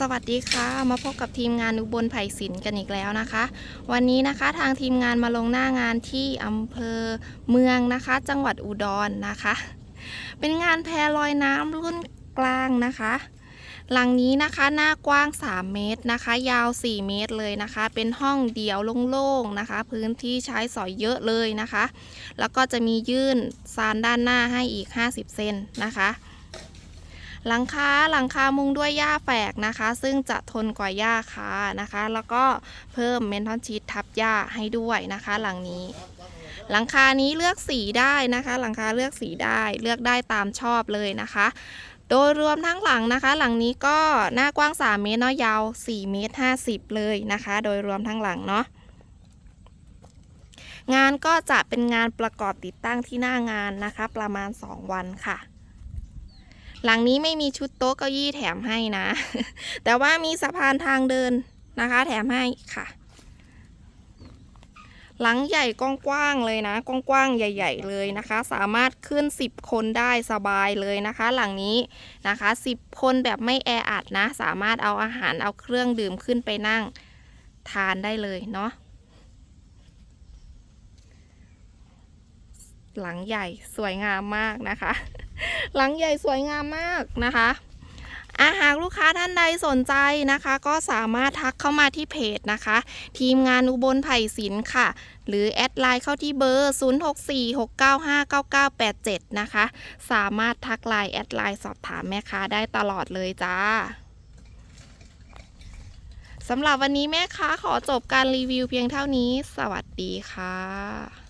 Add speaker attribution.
Speaker 1: สวัสดีค่ะมาพบกับทีมงานอุบลไผ่ศิลป์กันอีกแล้วนะคะ วันนี้นะคะทางทีมงานมาลงหน้างานที่อำเภอเมืองนะคะ จังหวัดอุดรนะคะ เป็นงานแพลอยน้ำรุ่นกลางนะคะหลังนี้นะคะหน้ากว้าง 3 เมตรนะคะ ยาว 4 เมตรเลยนะคะ เป็นห้องเดี่ยวโล่งๆนะคะ พื้นที่ใช้สอยเยอะเลยนะคะ แล้วก็จะมียื่นซานด้านหน้าให้อีก 50 เซนนะคะ หลังคาหลังคามุงด้วยหญ้าแฝกนะคะ ซึ่งจะทนกว่าหญ้าคานะคะ แล้วก็เพิ่มเมนทอนชีตทับหญ้าให้ด้วยนะคะ หลังนี้ หลังคานี้เลือกสีได้นะคะ หลังคาเลือกสีได้เลือกได้ตามชอบเลยนะคะ โดยรวมทั้งหลังนะคะ หลังนี้ก็หน้ากว้าง 3 เมตรเนาะยาว 4 เมตร 50 เลยนะคะ โดยรวมทั้งหลังเนาะงานก็จะเป็นงานประกอบติดตั้งที่หน้างานนะคะ ประมาณ 2 วันค่ะ หลังนี้ไม่มีชุดโต๊ะเก้าอี้แถมให้นะ แต่ว่ามีสะพานทางเดินนะคะ แถมให้ค่ะ หลังใหญ่กว้างๆเลยนะกว้างๆใหญ่ ๆ เลยนะคะ สามารถขึ้น 10 คนได้สบายเลยนะคะ หลังนี้นะคะ 10 คนแบบไม่แออัดนะ สามารถเอาอาหารเอาเครื่องดื่มขึ้นไปนั่งทานได้เลยเนาะหลังใหญ่สวยงามมากนะคะ หลังใหญ่สวยงามมากนะคะอาหากลูกค้าท่านใดสนใจนะคะ ก็สามารถทักเข้ามาที่เพจนะคะ ทีมงานอุบลไผ่ศิลป์ค่ะ หรือแอดไลน์เข้าที่เบอร์ 0646959987 นะคะ สามารถทักไลน์แอดไลน์สอบถามแม่ค้าได้ตลอดเลยจ้าสำหรับวันนี้แม่ค้าขอจบการรีวิวเพียงเท่านี้ สวัสดีค่ะ